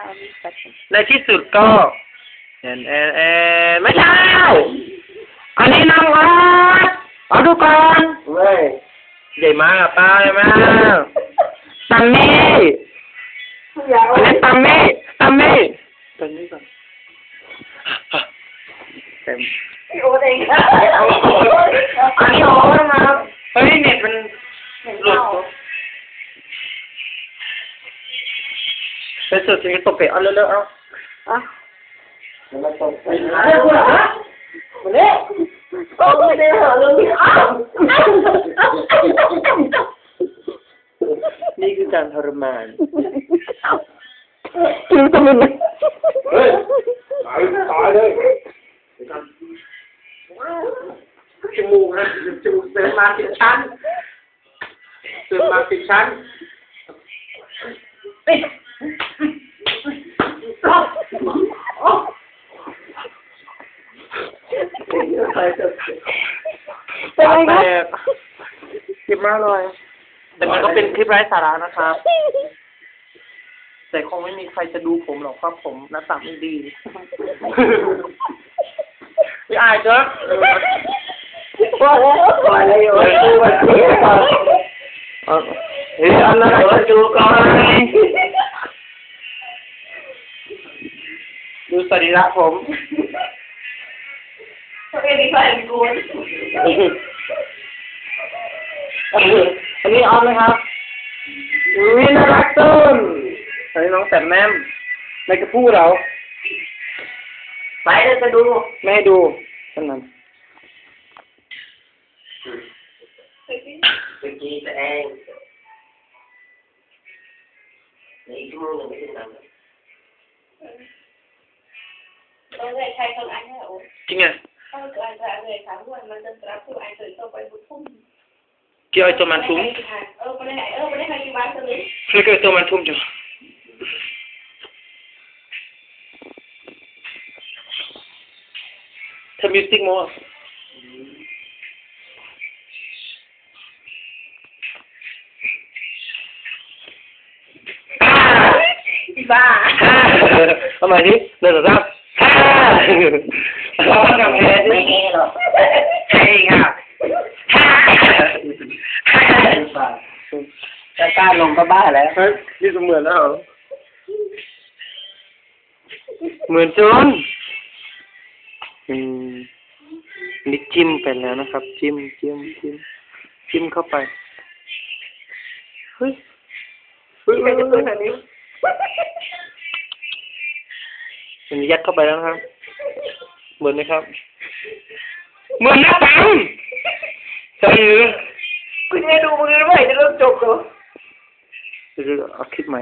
าเอามีดตัดในที่สุดก็แอนแอนแอนไม่ใช่อันนี้น้องออสเอาดูก่อนเว้ยใหญ่มากอะป้าใหญ่มากตัมมี่อยากอันนี้ตัมมี่ตัมมี่ ไปสุดที่ตกเกะเอาเร็วๆเอาอะมันตกไปนะมันเนี่ยก็ไม่ได้เหรอเรื่องนี้อ้าวนี่คือการทรมานคิวตะมึนเลยเฮ้ยตายตายเลยจมูกนะจมูกเสริมมาสิบชั้นเสริมมาสิบชั้น เป็นไงแตครับกคลิปมากเลยแต่มันก็เป็นคลิปไร้สาระนะครับ แต่คงไม่มีใครจะดูผมหรอกครับผมหน้าตาไม่ดีพี่อายเจ้ะพอแล้วปล่อยเลยโอ้ยดูมันดูก่อนเฮ้ยอันนั้นเราดูก่อนดูสรีระผม ตัวเองมีแฟนกูอันนี้ออฟนะครับ วินารักต้นอันนี้น้องแต้มแม่มในกระพู้เรา ไปเลยจะดูแม่ให้ดูเท่านั้นเมื่อกี้แต่เองในอีกชั่วโมงหนึ่งไม่ถึงนั้น ต้องเลยใช้คนอันนี้โอ้ จริงอะ ต้องเกิดอะไรเลยสามวันมันจะ ร้อนเกิดต่อไปบุญทุ่มเกี่ยวไอ้ตัวมันทุ่มเออไม่ได้เออไม่ได้ใครที่บ้านตัวนี้แล้วก็ไอ้ตัวมันทุ่มจังถ้ามิวสิกโมอะอ่าบ้าทำไมดิเดินรับฮ่าเราต้องทำแพ้ดิไม่แน่หรอกใช่ครับฮ่าฮ่าจะกล้าลงก็บ้าแล้วเฮ้ยนี่เสมือนแล้วเหรอเหมือนจนอืมนี่จิ้มไปแล้วนะครับ จิ้มจิ้มจิ้มจิ้มเข้าไปเฮ้ยเฮ้ยใครจะตัวแบบนี้ยัดเข้าไปแล้วนะครับ เหมือนไหมครับ เหมือนนะปังใช่หรือคุณจะดูมือด้วยจะเริ่มจบเหรอเดี๋ยวๆเอาคลิปใหม่